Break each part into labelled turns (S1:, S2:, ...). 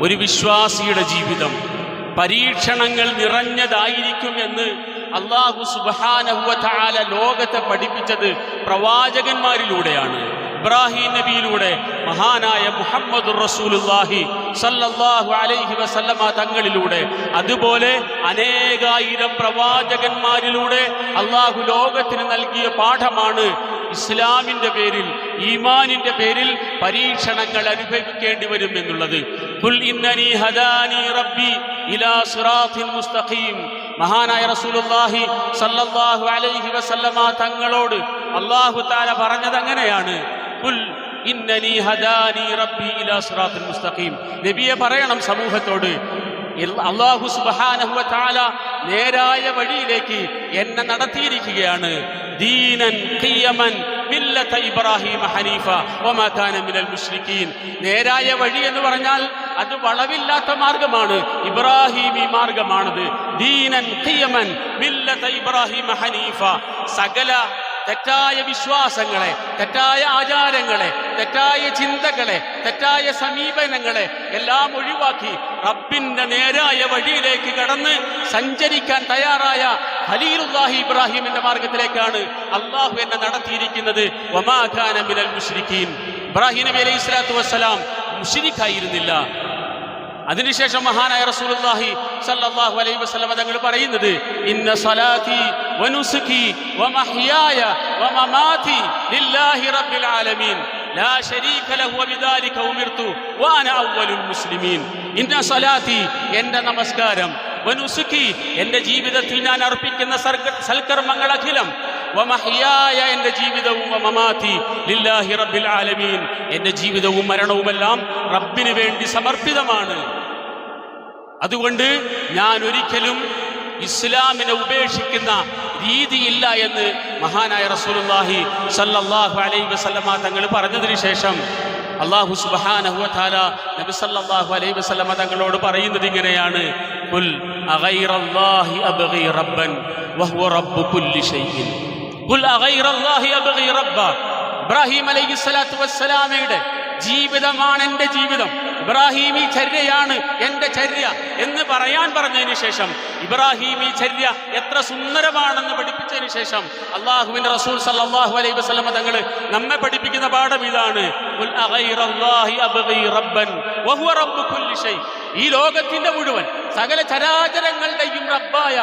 S1: ഒരു വിശ്വാസിയുടെ ജീവിതം. പരീക്ഷണങ്ങൾ നിറഞ്ഞതായിരിക്കും എന്ന് അള്ളാഹു സുബാനഹുവല ലോകത്തെ പഠിപ്പിച്ചത് പ്രവാചകന്മാരിലൂടെയാണ്. ഇബ്രാഹിം നബിയിലൂടെ മഹാനായ മുഹമ്മദ് റസൂലുല്ലാഹി സല്ലല്ലാഹു അലൈഹി വസല്ലമ തങ്ങളിലൂടെ അതുപോലെ അനേകായിരം പ്രവാചകന്മാരിലൂടെ അള്ളാഹു ലോകത്തിന് നൽകിയ പാഠമാണ് ഇസ്ലാമിന്റെ പേരിൽ ഈമാനിന്റെ പേരിൽ പരീക്ഷണങ്ങൾ അനുഭവിക്കേണ്ടി വരും എന്നുള്ളത്. ഖുൽ ഇന്നനി ഹദാനി റബ്ബി ഇലാ സിറാത്തിൻ മുസ്തഖീം മഹാനായ റസൂലുള്ളാഹി സല്ലല്ലാഹു അലൈഹി വസല്ലമ തങ്ങളോട് അള്ളാഹു താല പറഞ്ഞത് അങ്ങനെയാണ്. ഖുൽ ഇന്നനി ഹദാനി റബ്ബി ഇലാ സിറാത്തിൻ മുസ്തഖീം. നബിയെ പറയണം സമൂഹത്തോട്. അള്ളാഹു സുബ്ഹാനഹു വതആല നേരായ വഴിയിലേക്ക് എന്നെ നടത്തിയിരിക്കുകയാണ്. ദീനൻ ഖിയമൻ മില്ലത ഇബ്രാഹിം ഹനീഫ വമാ കാന മിനൽ മുശ്രിക്കീൻ. നേരായ വഴി എന്ന് പറഞ്ഞാൽ അത് വളവില്ലാത്ത മാർഗമാണ്. ഇബ്രാഹിമി മാർഗമാണത്. ദീനൻ ഖിയമൻ മില്ലത ഇബ്രാഹിം ഹനീഫ. സകല തെറ്റായ വിശ്വാസങ്ങളെ തെറ്റായ ആചാരങ്ങളെ തെറ്റായ ചിന്തകളെ തെറ്റായ സമീപനങ്ങളെ എല്ലാം ഒഴിവാക്കി റബ്ബിന്റെ നേരായ വഴിയിലേക്ക് കടന്ന് സഞ്ചരിക്കാൻ തയ്യാറായ ഖലീലുല്ലാഹി ഇബ്രാഹിമിന്റെ മാർഗത്തിലേക്കാണ് അള്ളാഹു എന്നെ നടത്തിയിരിക്കുന്നത്. ഒമാഖാന മിനൽ മുഷ്രിഖീൻ ഇബ്രാഹിം നബി അലൈഹി സ്വലാത്തു വസ്സലാം മുഷിരിക്കായിരുന്നില്ല അതിനുശേഷം മഹാനായ റസൂലുള്ളാഹി സല്ലല്ലാഹു അലൈഹി വസല്ലം തങ്ങൾ പറയുന്നത് ഇന്ന സലാത്തി വനുസുകി വമഹ്യായ വമമാതി ലില്ലാഹി റബ്ബിൽ ആലമീൻ. ലാ ശരീക ലഹു وبذلك ഉമിർതു വാന അവ്വലുൽ മുസ്ലിമീൻ. ഇന്ന സലാത്തി എന്റെ നമസ്കാരം. വനുസുകി എന്റെ ജീവിതത്തിൽ ഞാൻ അർപ്പിക്കുന്ന സൽക്കർമ്മങ്ങൾ അഖിലം. വമഹ്യായ എന്റെ ജീവിതവും വമമാതി ലില്ലാഹി റബ്ബിൽ ആലമീൻ. എന്റെ ജീവിതവും മരണവുമെല്ലാം റബ്ബിന് വേണ്ടി സമർപ്പിതമാണ്. അതുകൊണ്ട് ഞാൻ ഒരിക്കലും ഇസ്ലാമിനെ ഉപേക്ഷിക്കുന്ന രീതിയില്ല എന്ന് മഹാനായ റസൂലുള്ളാഹി സല്ലല്ലാഹു അലൈഹി വസല്ലമ തങ്ങൾ പറഞ്ഞതിന് ശേഷം അള്ളാഹു സുബ്ഹാനഹു തആല നബി സല്ലല്ലാഹു അലൈഹി വസല്ലമ തങ്ങളോട് പറയുന്നത് ഇങ്ങനെയാണ്. കുൽ അഗൈറല്ലാഹി അബ്ഗി റബ്ബൻ വഹുവ റബ്ബു കുല്ലി ഷൈഇൻ കുൽ അഗൈറല്ലാഹി അബ്ഗി റബ്ബ. ഇബ്രാഹിം അലൈഹി സ്വലാത്തു വസ്സലാമയുടെ ജീവിതമാണ് എന്റെ ജീവിതം ഇബ്രാഹിമി ചര്യയാണ് എന്റെ ചര്യ എന്ന് പറയാൻ പറഞ്ഞതിന് ശേഷം ഇബ്രാഹിമി ചര്യ എത്ര സുന്ദരമാണെന്ന് പഠിപ്പിച്ചതിന് ശേഷം അള്ളാഹുവിന്റെ റസൂൽ സല്ലാഹു അലൈഹി വസ്ലമ തങ്ങൾ നമ്മെ പഠിപ്പിക്കുന്ന പാഠം ഇതാണ് അഗൈറല്ലാഹി അബ്ഗി റബ്ബൻ വഹുവ റബ്ബു കുല്ലി ഷൈ." ഈ ലോകത്തിന്റെ മുഴുവൻ സകല ചരാചരങ്ങളുടെയും റബ്ബായ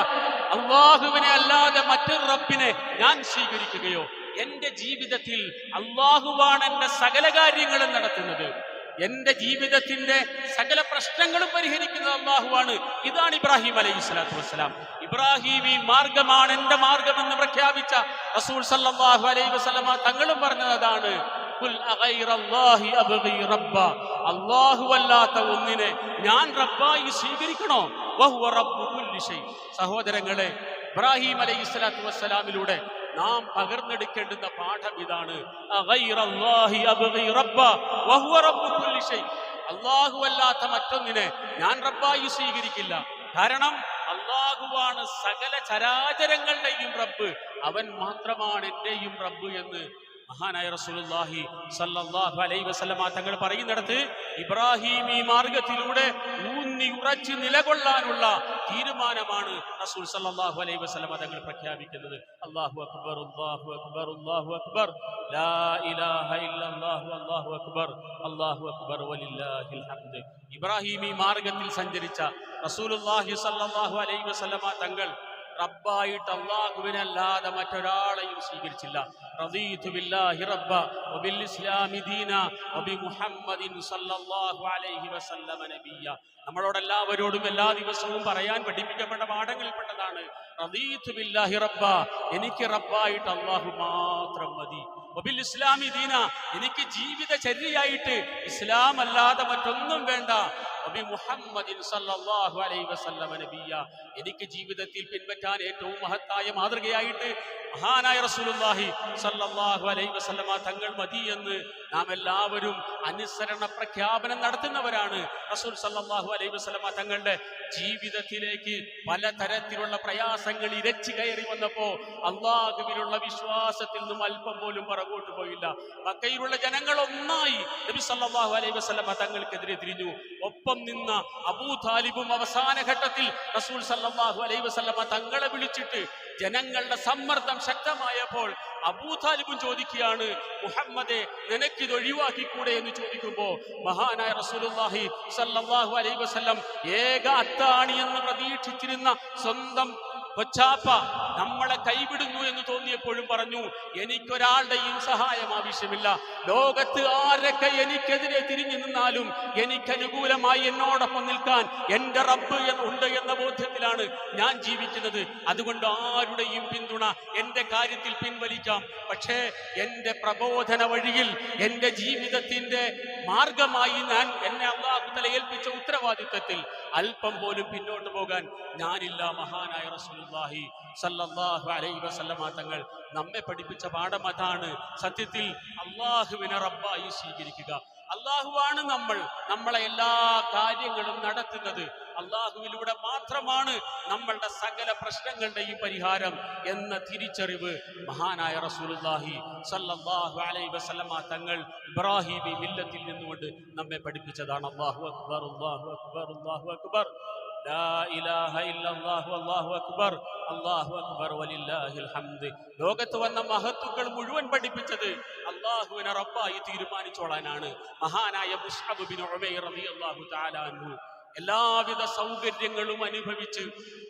S1: അള്ളാഹുവിനെ അല്ലാതെ മറ്റൊരു റബ്ബിനെ ഞാൻ സ്വീകരിക്കുകയോ എന്റെ ജീവിതത്തിൽ അള്ളാഹുവാണ് എന്റെ സകല കാര്യങ്ങളും നടത്തുന്നത്. എന്റെ ജീവിതത്തിന്റെ സകല പ്രശ്നങ്ങളും പരിഹരിക്കുന്നത് അള്ളാഹുവാണ്. ഇതാണ് ഇബ്രാഹിം അലൈഹി സ്വലാത്തു വസ്സലാം. ഇബ്രാഹിം ഈ മാർഗമാണ് എന്റെ മാർഗമെന്ന് പ്രഖ്യാപിച്ച റസൂൽ സല്ലാഹു അലൈഹി വസല്ലമ തങ്ങളും പറഞ്ഞത് അതാണ്. അല്ലാഹുവല്ലാത്ത ഒന്നിനെ ഞാൻ റബ്ബായി സ്വീകരിക്കണോ. സഹോദരങ്ങളെ ഇബ്രാഹിം അലൈഹി സ്വലാത്തു വസ്സലാമിലൂടെ നാം പകർന്നെടുക്കേണ്ടുന്ന പാഠം ഇതാണ്. അള്ളാഹു അല്ലാത്ത മറ്റൊന്നിനെ ഞാൻ റബ്ബായി സ്വീകരിക്കില്ല. കാരണം അള്ളാഹുവാണ് സകല ചരാചരങ്ങളുടെയും റബ്ബ്. അവൻ മാത്രമാണ് എന്റെയും റബ്ബ് എന്ന് മഹാനായ റസൂലുള്ളാഹി സല്ലല്ലാഹു അലൈഹി വസല്ലമ തങ്ങൾ പറയുന്നിടത്ത് ഇബ്രാഹിം ഈ മാർഗത്തിലൂടെ ഊന്നി ഉറച്ചു നിലകൊള്ളാനുള്ള തീരുമാനമാണ് റസൂൽ സല്ലല്ലാഹു അലൈഹി വസല്ലമ തങ്ങൾ പ്രഖ്യാപിക്കുന്നത്. അല്ലാഹു അക്ബർ അല്ലാഹു അക്ബർ അല്ലാഹു അക്ബർ. ലാ ഇലാഹ ഇല്ലല്ലാഹു അല്ലാഹു അക്ബർ. അല്ലാഹു അക്ബർ വലില്ലാഹിൽ ഹംദ്. ഇബ്രാഹിം ഈ മാർഗത്തിൽ സഞ്ചരിച്ച റസൂലുള്ളാഹി സല്ലല്ലാഹു അലൈഹി വസല്ലമ തങ്ങൾ റബ്ബായിട്ട് അള്ളാഹുവിനല്ലാതെ മറ്റൊരാളെയും സ്വീകരിച്ചില്ല. റദീതു ബില്ലാഹി റബ്ബ വബിൽ ഇസ്ലാമി ദീന വബിമുഹമ്മദിൻ സല്ലല്ലാഹു അലൈഹി വസല്ലമ നബിയ നമ്മളോട് എല്ലാവരോടും എല്ലാ ദിവസവും പറയാൻ പഠിപ്പിക്കപ്പെട്ട പാഠങ്ങളിൽപ്പെട്ടതാണ്. റദീതു ബില്ലാഹി റബ്ബ എനിക്ക് റബ്ബായിട്ട് അള്ളാഹു മാത്രം മതി. വബിൽ ഇസ്ലാമി ദീന എനിക്ക് ജീവിത ചര്യയായിട്ട് ഇസ്ലാം അല്ലാതെ മറ്റൊന്നും വേണ്ട. എനിക്ക് ജീവിതത്തിൽ പിൻപറ്റാൻ ഏറ്റവും മഹത്തായ മാതൃകയായിട്ട് മഹാനായ റസൂലുള്ളാഹി സല്ലല്ലാഹു അലൈഹി വസല്ലമ തങ്ങൾ മതി എന്ന് നാം എല്ലാവരും അനുസരണ പ്രഖ്യാപനം നടത്തുന്നവരാണ്. റസൂൽ സല്ലല്ലാഹു അലൈഹി വസല്ലമ തങ്ങളുടെ ജീവിതത്തിലേക്ക് പലതരത്തിലുള്ള പ്രയാസങ്ങൾ ഇരച്ചു കയറി വന്നപ്പോ അള്ളാഹുവിലുള്ള വിശ്വാസത്തിൽ നിന്നും അല്പം പോലും പുറകോട്ട് പോയില്ല. മക്കയിലുള്ള ജനങ്ങൾ ഒന്നായി നബി സല്ലല്ലാഹു അലൈഹി വസല്ലമ തങ്ങൾക്കെതിരെ തിരിഞ്ഞു. ഒപ്പം നിന്ന അബൂ താലിബും അവസാന ഘട്ടത്തിൽ റസൂൽ സല്ലാഹു അലൈ വസ്ലമ തങ്ങളെ വിളിച്ചിട്ട് ജനങ്ങളുടെ സമ്മർദ്ദം ശക്തമായപ്പോൾ അബൂ താലിബും ചോദിക്കുകയാണ് മുഹമ്മദെ നിനക്കിത് ഒഴിവാക്കിക്കൂടെ? എന്ന് ചോദിക്കുമ്പോൾ മഹാനായ റസൂലുള്ളാഹി സല്ലാഹു അലൈ വസ്ലം ഏക അത്താണി എന്ന് പ്രതീക്ഷിച്ചിരുന്ന സ്വന്തം കൊച്ചാപ്പ നമ്മളെ കൈവിടുന്നു എന്ന് തോന്നിയപ്പോഴും പറഞ്ഞു എനിക്കൊരാളുടെയും സഹായം ആവശ്യമില്ല. ലോകത്ത് ആരൊക്കെ എനിക്കെതിരെ തിരിഞ്ഞു നിന്നാലും എനിക്ക് അനുകൂലമായി എന്നോടൊപ്പം നിൽക്കാൻ എന്റെ റബ്ബ് ഉണ്ട് എന്ന ബോധ്യത്തിലാണ് ഞാൻ ജീവിക്കുന്നത്. അതുകൊണ്ട് ആരുടെയും പിന്തുണ എന്റെ കാര്യത്തിൽ പിൻവലിക്കാം. പക്ഷേ എന്റെ പ്രബോധന വഴിയിൽ എന്റെ ജീവിതത്തിന്റെ മാർഗമായി ഞാൻ എന്നെ അള്ളാഹുത്തല തല ഏൽപ്പിച്ച ഉത്തരവാദിത്തത്തിൽ അല്പം പോലും പിന്നോട്ട് പോകാൻ ഞാനില്ല മഹാനായ റസൂലുള്ളാഹി സല്ലല്ലാഹു അലൈഹി വസല്ലമ തങ്ങൾ നമ്മെ പഠിപ്പിച്ച പാഠം അതാണ്. സത്യത്തിൽ അള്ളാഹുവിനെ റബ്ബായി സ്വീകരിക്കുക. അള്ളാഹുവാണ് നമ്മൾ നമ്മളെ എല്ലാ കാര്യങ്ങളും നടത്തുന്നത്. അള്ളാഹുവിലൂടെ മാത്രമാണ് നമ്മളുടെ സകല പ്രശ്നങ്ങളുടെയും പരിഹാരം എന്ന തിരിച്ചറിവ് മഹാനായ റസൂലുള്ളാഹി സല്ലല്ലാഹു അലൈഹി വസല്ലമ തങ്ങൾ ഇബ്രാഹിമി മില്ലത്തിൽ നിന്നുകൊണ്ട് നമ്മെ പഠിപ്പിച്ചതാണ്. അള്ളാഹു അക്ബർ അള്ളാഹു അക്ബർ അള്ളാഹു അക്ബർ. ലോകത്ത് വന്ന മഹത്തുക്കൾ മുഴുവൻ പഠിപ്പിച്ചത് അള്ളാഹുവിനെ റബ്ബായി തീരുമാനിച്ചോളാനാണ്. മഹാനായ മുസ്അബ് ബിൻ ഉമൈർ റളിയല്ലാഹു തആല അൻഹു. എല്ലാവിധ സൗകര്യങ്ങളും അനുഭവിച്ച്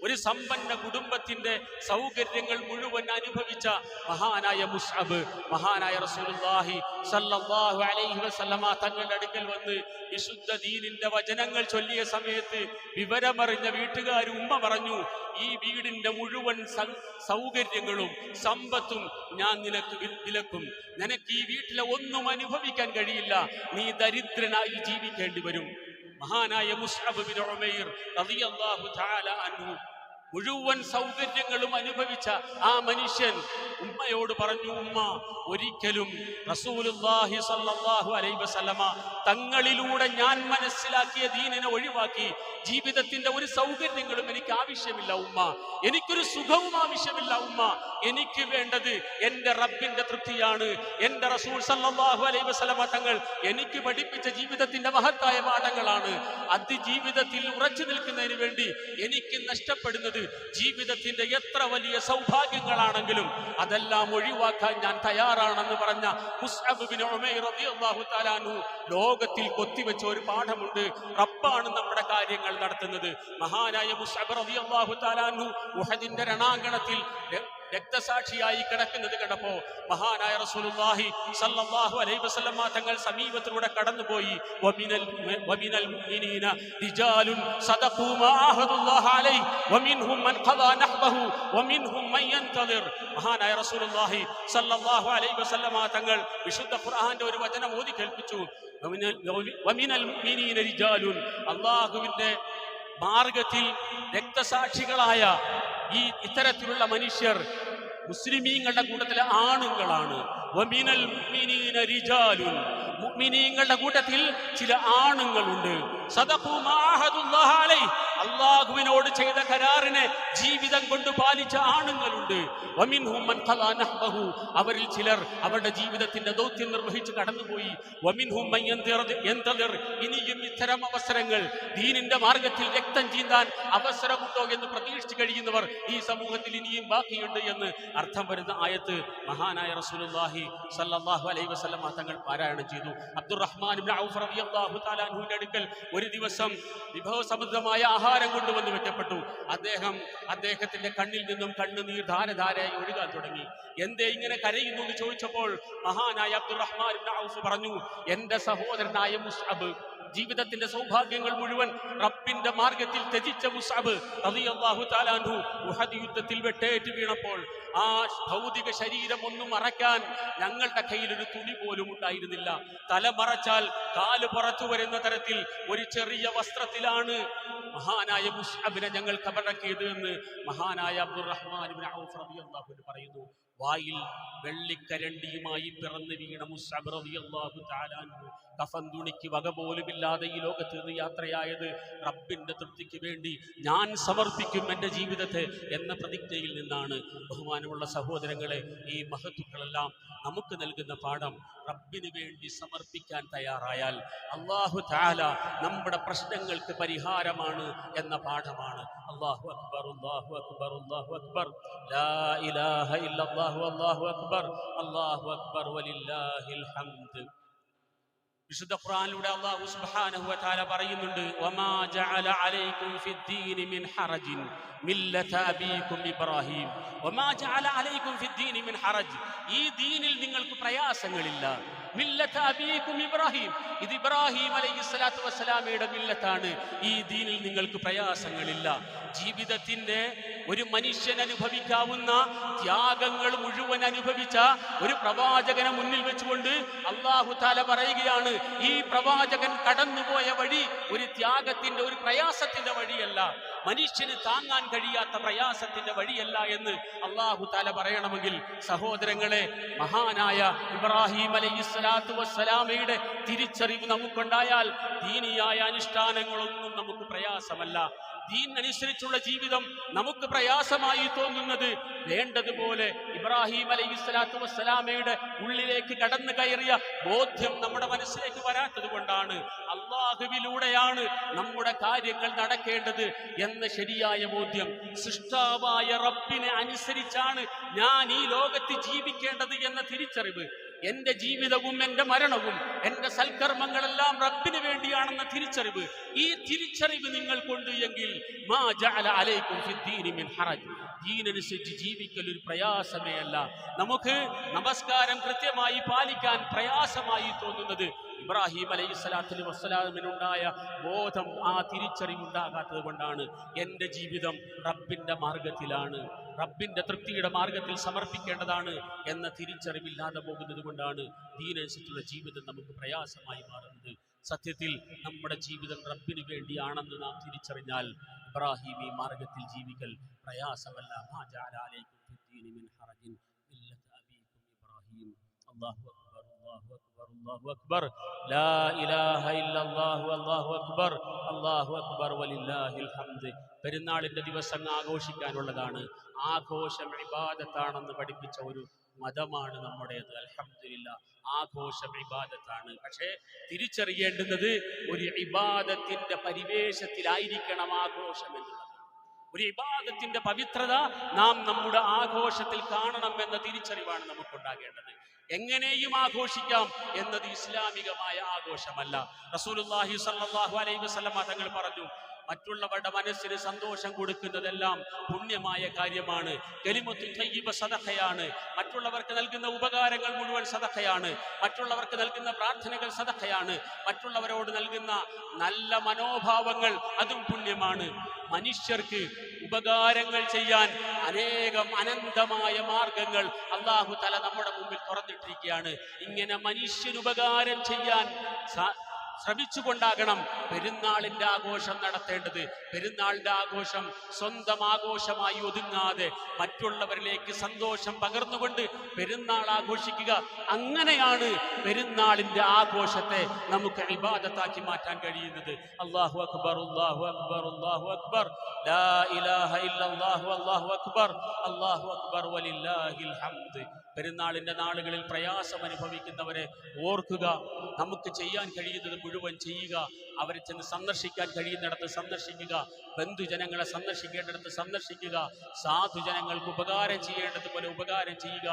S1: ഒരു സമ്പന്ന കുടുംബത്തിന്റെ സൗകര്യങ്ങൾ മുഴുവൻ അനുഭവിച്ച മഹാനായ മുസ്അബ് മഹാനായ റസൂലുള്ളാഹി സല്ലല്ലാഹു അലൈഹി വസല്ലമ തങ്ങളുടെ അടുക്കൽ വന്ന് വിശുദ്ധ ദീനിന്റെ വചനങ്ങൾ ചൊല്ലിയ സമയത്ത് വിവരമറിഞ്ഞ വീട്ടുകാർ ഉമ്മ പറഞ്ഞു ഈ വീടിന്റെ മുഴുവൻ സൗകര്യങ്ങളും സമ്പത്തും ഞാൻ നിനക്ക് വിലക്കും. നിനക്ക് ഈ വീട്ടിലെ ഒന്നും അനുഭവിക്കാൻ കഴിയില്ല. നീ ദരിദ്രനായി ജീവിക്കേണ്ടി വരും. മഹാനായ മുസ്അബ് ബിൻ ഉമൈർ റളിയല്ലാഹു തആല അൻഹു മുഴുവൻ സൗകര്യങ്ങളും അനുഭവിച്ച ആ മനുഷ്യൻ ഉമ്മയോട് പറഞ്ഞു ഉമ്മ ഒരിക്കലും റസൂലുള്ളാഹി സ്വല്ലല്ലാഹു അലൈഹി വസല്ലമ തങ്ങളിലൂടെ ഞാൻ മനസ്സിലാക്കിയ ദീനിനെ ഒഴിവാക്കി ജീവിതത്തിന്റെ ഒരു സൗകര്യങ്ങളും എനിക്ക് ആവശ്യമില്ല ഉമ്മ. എനിക്കൊരു സുഖവും ആവശ്യമില്ല ഉമ്മ. എനിക്ക് വേണ്ടത് എന്റെ റബ്ബിന്റെ തൃപ്തിയാണ്. എന്റെ റസൂൽ സല്ലല്ലാഹു അലൈഹി വസല്ലമ തങ്ങൾ എനിക്ക് പഠിപ്പിച്ച ജീവിതത്തിന്റെ മഹത്തായ പാഠങ്ങളാണ്. അത് ജീവിതത്തിൽ ഉറച്ചു നിൽക്കുന്നതിന് വേണ്ടി എനിക്ക് നഷ്ടപ്പെടുന്നത് ജീവിതത്തിന്റെ എത്ര വലിയ സൗഭാഗ്യങ്ങളാണെങ്കിലും അതെല്ലാം ഒഴിവാക്കാൻ ഞാൻ തയ്യാറാണെന്ന് പറഞ്ഞ ലോകത്തിൽ കൊത്തിവെച്ച ഒരു പാഠമുണ്ട്. റബ്ബാണ് നമ്മുടെ കാര്യങ്ങൾ നടത്തുന്നത്. മഹാനായ മുസ്അബ് റബിയാഹു അൻഹു ഉഹദിന്റെ രണാങ്കണത്തിൽ രക്തസാക്ഷിയായി കിടക്കുന്നത് കണ്ടപ്പോ മഹാനായ റസൂലുള്ളാഹി സല്ലല്ലാഹു അലൈഹി വസല്ലമ തങ്ങൾ സമീപത്തിലൂടെ കടന്നുപോയി. വമിനൽ വമിനൽ മുഅ്മിനീന റിജാലുൻ സദഖൂ മാ ആഹദുല്ലാഹ അലൈഹി വമിൻഹും മൻ ഖദാ നഹ്ബഹു വമിൻഹും മൻ യന്തദിർ മഹാനായ റസൂലുള്ളാഹി സല്ലല്ലാഹു അലൈഹി വസല്ലമ തങ്ങൾ വിശുദ്ധ ഖുർആന്റെ ഒരു വചനം ഓതി കേൾപ്പിച്ചു. വമിനൽ മുഅ്മിനീന റിജാലുൻ. അല്ലാഹുവിന്റെ മാർഗത്തിൽ രക്തസാക്ഷികളായ ഈ ഇത്തരത്തിലുള്ള മനുഷ്യർ മുസ്ലിമീങ്ങളുടെ കൂട്ടത്തിലെ ആണുങ്ങളാണ്. മുഅ്മിനീങ്ങളുടെ കൂട്ടത്തിൽ ചില ആണുങ്ങളുണ്ട്. സദഖു അലൈഹി. അള്ളാഹുവിനോട് ചെയ്ത കരാറിനെ ജീവിതം കൊണ്ട് പാലിച്ച ആണുങ്ങളുണ്ട്. അവരിൽ ചിലർ അവരുടെ ജീവിതത്തിന്റെ ദൗത്യം നിർവഹിച്ച് കടന്നുപോയി. ഇനിയും ഇത്തരം അവസരങ്ങൾ ദീനിന്റെ മാർഗത്തിൽ രക്തം ചീന്താൻ അവസരമുണ്ടോ എന്ന് പ്രതീക്ഷിച്ചു കഴിയുന്നവർ ഈ സമൂഹത്തിൽ ഇനിയും ബാക്കിയുണ്ട് എന്ന് അർത്ഥം വരുന്ന ആയത്ത് മഹാനായ റസൂലുള്ളാഹി സല്ലല്ലാഹു അലൈഹി വസല്ലം തങ്ങൾ പാരായണം ചെയ്തു. അബ്ദുറഹ്മാൻ അടുക്കൽ ഒരു ദിവസം വിഭവസമൃദ്ധമായ ആഹാരം കൊണ്ടുവന്ന് വെക്കപ്പെട്ടു. അദ്ദേഹം അദ്ദേഹത്തിന്റെ കണ്ണിൽ നിന്നും കണ്ണുനീർ ധാരധാരയായി ഒഴുകാൻ തുടങ്ങി. എന്തേ ഇങ്ങനെ കരയുന്നു എന്ന് ചോദിച്ചപ്പോൾ മഹാനായ അബ്ദുറഹ്മാൻ പറഞ്ഞു എന്റെ സഹോദരനായ മുസ്അബ് ജീവിതത്തിന്റെ സൗഭാഗ്യങ്ങൾ മുഴുവൻ റബ്ബിന്റെ മാർഗത്തിൽ ത്യജിച്ച മുസാബ് റളിയല്ലാഹു യുദ്ധത്തിൽ വെട്ടേറ്റ് വീണപ്പോൾ ആ ഭൗതിക ശരീരം ഒന്നും മറയ്ക്കാൻ ഞങ്ങളുടെ കയ്യിൽ ഒരു തുണി പോലും ഉണ്ടായിരുന്നില്ല. തല മറച്ചാൽ കാൽ പുറത്തു വരുന്ന തരത്തിൽ ഒരു ചെറിയ വസ്ത്രത്തിലാണ് മഹാനായ മുസ്അബിനെ ഞങ്ങൾ കബറക്കിയത് എന്ന് മഹാനായ അബ്ദുറഹ്മാൻ പറയുന്നു. വായിൽ വെള്ളിക്കരണ്ടിയുമായി പിറന്നു വീണ മുസ്അബ് റളിയല്ലാഹു കഫൻ തുണിക്ക് വക പോലുമില്ലാതെ ഈ ലോകത്ത് നിന്ന് യാത്രയായത് റബ്ബിന്റെ തൃപ്തിക്ക് വേണ്ടി ഞാൻ സമർപ്പിക്കും എന്റെ ജീവിതത്തെ എന്ന പ്രതിജ്ഞയിൽ നിന്നാണ് ബഹുമാനമുള്ള സഹോദരങ്ങളെ ഈ മഹത്തുക്കളെല്ലാം നമുക്ക് നൽകുന്ന പാഠം റബ്ബിന് വേണ്ടി സമർപ്പിക്കാൻ തയ്യാറായാൽ അള്ളാഹു താല നമ്മുടെ പ്രശ്നങ്ങൾക്ക് പരിഹാരമാണ് എന്ന പാഠമാണ്. അള്ളാഹു അക്ബർ അള്ളാഹു അക്ബർ അള്ളാഹു അക്ബർ. ലാ ഇലാഹ ഇല്ലല്ലാഹു അല്ലാഹു അക്ബർ. അല്ലാഹു അക്ബർ വലില്ലാഹിൽ ഹംദ്. വിശുദ്ധ ഖുർആനിലൂടെ അല്ലാഹു സുബ്ഹാനഹു വ തആല പറയുന്നുണ്ട് വമാ ജഅല അലൈക്കും ഫിദ്ദീനി മിൻ ഹറജിൻ. മില്ലത അബീകും ഇബ്രാഹിം. വമാ ജഅല അലൈക്കും ഫിദ്ദീനി മിൻ ഹറജ്. ഈ ദീനിൽ നിങ്ങൾക്ക് പ്രയാസങ്ങളില്ല. മില്ലത അബീക്കും ഇബ്രാഹിം. ഇത് ഇബ്രാഹിം അലൈഹിസ്സലാത്തു വസ്സലാമയുടെ മില്ലത്താണ്. ഈ ദീനിൽ നിങ്ങൾക്ക് പ്രയാസങ്ങളില്ല. ജീവിതത്തിന്റെ ഒരു മനുഷ്യൻ അനുഭവിക്കാവുന്ന ത്യാഗങ്ങൾ മുഴുവൻ അനുഭവിച്ച ഒരു പ്രവാചകനെ മുന്നിൽ വെച്ചുകൊണ്ട് അള്ളാഹു താല പറയുകയാണ് ഈ പ്രവാചകൻ കടന്നുപോയ വഴി ഒരു ത്യാഗത്തിന്റെ ഒരു പ്രയാസത്തിന്റെ വഴിയല്ല. മനുഷ്യന് താങ്ങാൻ കഴിയാത്ത പ്രയാസത്തിന്റെ വഴിയല്ല എന്ന് അള്ളാഹു താല പറയണമെങ്കിൽ സഹോദരങ്ങളെ മഹാനായ ഇബ്രാഹിം അലൈഹി സ്വലാത്തു വസ്സലാമയുടെ തിരിച്ചറിവ് നമുക്കുണ്ടായാൽ ദീനിയായ അനുഷ്ഠാനങ്ങളൊന്നും നമുക്ക് പ്രയാസമല്ല. ദീൻ അനുസരിച്ചുള്ള ജീവിതം നമുക്ക് പ്രയാസമായി തോന്നുന്നത് വേണ്ടതുപോലെ ഇബ്രാഹിം അലൈഹി സ്വലാത്തു വസ്സലാമയുടെ ഉള്ളിലേക്ക് കടന്നു കയറിയ ബോധ്യം നമ്മുടെ മനസ്സിലേക്ക് വരാത്തത് കൊണ്ടാണ്. അള്ളാഹുവിലൂടെയാണ് നമ്മുടെ കാര്യങ്ങൾ നടക്കേണ്ടത് എന്ന ശരിയായ ബോധ്യം. സൃഷ്ടാവായ റബ്ബിനെ അനുസരിച്ചാണ് ഞാൻ ഈ ലോകത്ത് ജീവിക്കേണ്ടത് എന്ന തിരിച്ചറിവ്. എന്റെ ജീവിതവും എന്റെ മരണവും എന്റെ സൽക്കർമ്മങ്ങളെല്ലാം റബ്ബിന് വേണ്ടിയാണെന്ന തിരിച്ചറിവ്. ഈ തിരിച്ചറിവ് നിങ്ങൾ നിങ്ങൾക്കുണ്ട് എങ്കിൽ ദീനനുസരിച്ച് ജീവിക്കൽ ഒരു പ്രയാസമേ അല്ല. നമുക്ക് നമസ്കാരം കൃത്യമായി പാലിക്കാൻ പ്രയാസമായി തോന്നുന്നത് ഇബ്രാഹിം അലൈഹി സ്വലാത്തു വസ്സലാമിനുണ്ടായ ബോധം ആ തിരിച്ചറിവുണ്ടാകാത്തത് കൊണ്ടാണ്. എന്റെ ജീവിതം റബ്ബിന്റെ മാർഗത്തിലാണ്. റബ്ബിന്റെ തൃപ്തിയുടെ മാർഗത്തിൽ സമർപ്പിക്കേണ്ടതാണ് എന്ന തിരിച്ചറിവില്ലാതെ പോകുന്നത് കൊണ്ടാണ് ദീനനുസരിച്ചുള്ള ജീവിതം നമുക്ക് പ്രയാസമായി മാറുന്നത്. സത്യത്തിൽ നമ്മുടെ ജീവിതം റബ്ബിന് വേണ്ടിയാണെന്ന് നാം തിരിച്ചറിഞ്ഞാൽ ഇബ്രാഹിം ഈ മാർഗത്തിൽ ജീവിക്കൽ പ്രയാസമല്ല. മാ അല്ലാഹു അക്ബർ ലാ ഇലാഹ ഇല്ലല്ലാഹു അല്ലാഹു അക്ബർ അല്ലാഹു അക്ബർ വലില്ലാഹിൽ ഹംദ് പെരുന്നാളിന്റെ ദിവസങ്ങൾ ആഘോഷിക്കാനുള്ളതാണ്. ആഘോഷം ഇബാദത്താണെന്ന് പഠിപ്പിച്ച ഒരു മതമാണ് നമ്മുടേത്. അലഹമില്ല ആഘോഷം ഇബാദത്താണ്. പക്ഷേ തിരിച്ചറിയേണ്ടുന്നത് ഒരു ഇബാദത്തിന്റെ പരിവേശത്തിലായിരിക്കണം ആഘോഷം എന്നുള്ളത്. ഒരു ഇബാദത്തിന്റെ പവിത്രത നാം നമ്മുടെ ആഘോഷത്തിൽ കാണണം എന്ന തിരിച്ചറിവാണ് നമുക്കുണ്ടാകേണ്ടത്. എങ്ങനെയും ആഘോഷിക്കാം എന്നത് ഇസ്ലാമികമായ ആഘോഷമല്ല. സ്വല്ലല്ലാഹു അലൈഹി വസ്ലമ തങ്ങൾ പറഞ്ഞു മറ്റുള്ളവരുടെ മനസ്സിന് സന്തോഷം കൊടുക്കുന്നതെല്ലാം പുണ്യമായ കാര്യമാണ്. കലിമത്തു തയ്യിബ സദഖയാണ്. മറ്റുള്ളവർക്ക് നൽകുന്ന ഉപകാരങ്ങൾ മുഴുവൻ സദഖയാണ്. മറ്റുള്ളവർക്ക് നൽകുന്ന പ്രാർത്ഥനകൾ സദഖയാണ്. മറ്റുള്ളവരോട് നൽകുന്ന നല്ല മനോഭാവങ്ങൾ അതും പുണ്യമാണ്. മനുഷ്യർക്ക് ഉപകാരങ്ങൾ ചെയ്യാൻ അനേകം അനന്തമായ മാർഗങ്ങൾ അള്ളാഹു തല നമ്മുടെ മുമ്പിൽ തുറന്നിട്ടിരിക്കുകയാണ്. ഇങ്ങനെ മനുഷ്യന് ഉപകാരം ചെയ്യാൻ ശ്രമിച്ചുകൊണ്ടാകണം പെരുന്നാളിന്റെ ആഘോഷം നടത്തേണ്ടത്. പെരുന്നാളിന്റെ ആഘോഷം സ്വന്തം ആഘോഷമായി ഒതുങ്ങാതെ മറ്റുള്ളവരിലേക്ക് സന്തോഷം പകർന്നുകൊണ്ട് പെരുന്നാൾ ആഘോഷിക്കുക അങ്ങനെയാണ് പെരുന്നാളിന്റെ ആഘോഷത്തെ നമുക്ക് ഇബാദത്താക്കി മാറ്റാൻ കഴിയുന്നത്. അള്ളാഹു അക്ബർ അള്ളാഹു അക്ബർ അള്ളാഹു അക്ബർ. ലാ ഇലാഹ ഇല്ലല്ലാഹു അല്ലാഹു അക്ബർ. അള്ളാഹു അക്ബർ വലില്ലാഹിൽ ഹംദ്. പെരുന്നാളിന്റെ നാളുകളിൽ പ്രയാസം അനുഭവിക്കുന്നവരെ ഓർക്കുക. നമുക്ക് ചെയ്യാൻ കഴിയുന്നത് മുഴുവൻ ചെയ്യുക അവരെ ചെന്ന് സന്ദർശിക്കാൻ കഴിയുന്നിടത്ത് സന്ദർശിക്കുക. ബന്ധുജനങ്ങളെ സന്ദർശിക്കേണ്ടിടത്ത് സന്ദർശിക്കുക. സാധുജനങ്ങൾക്ക് ഉപകാരം ചെയ്യേണ്ടത് പോലെ ഉപകാരം ചെയ്യുക.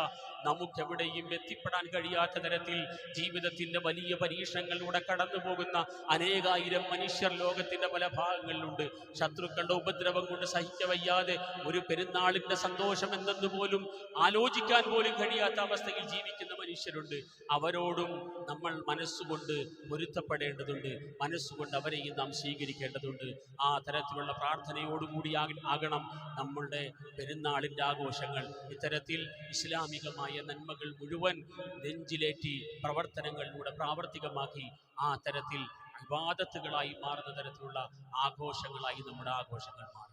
S1: നമുക്കെവിടെയും എത്തിപ്പെടാൻ കഴിയാത്ത തരത്തിൽ ജീവിതത്തിന്റെ വലിയ പരീക്ഷണങ്ങളിലൂടെ കടന്നു പോകുന്ന അനേകായിരം മനുഷ്യർ ലോകത്തിന്റെ പല ഭാഗങ്ങളിലുണ്ട്. ശത്രുക്കളുടെ ഉപദ്രവം കൊണ്ട് സഹിക്കവയ്യാതെ ഒരു പെരുന്നാളിന്റെ സന്തോഷം എന്തെന്ന് പോലും ആലോചിക്കാൻ പോലും കഴിയാത്ത അവസ്ഥയിൽ ജീവിക്കുന്ന മനുഷ്യരുണ്ട്. അവരോടും നമ്മൾ മനസ്സുകൊണ്ട് പൊരുത്തപ്പെടേണ്ടതുണ്ട്. മനസ്സുകൊണ്ട് അവരെയും നാം സ്വീകരിക്കേണ്ടതുണ്ട്. ആ തരത്തിലുള്ള പ്രാർത്ഥനയോടുകൂടി ആക- ആകണം നമ്മളുടെ പെരുന്നാളിന്റെ ആഘോഷങ്ങൾ. ഇത്തരത്തിൽ ഇസ്ലാമികമായ നന്മകൾ മുഴുവൻ നെഞ്ചിലേറ്റി പ്രവർത്തനങ്ങളിലൂടെ പ്രാവർത്തികമാക്കി ആ തരത്തിൽ വിവാദത്തുകളായി മാറുന്ന തരത്തിലുള്ള ആഘോഷങ്ങളായി നമ്മുടെ ആഘോഷങ്ങൾ മാറും.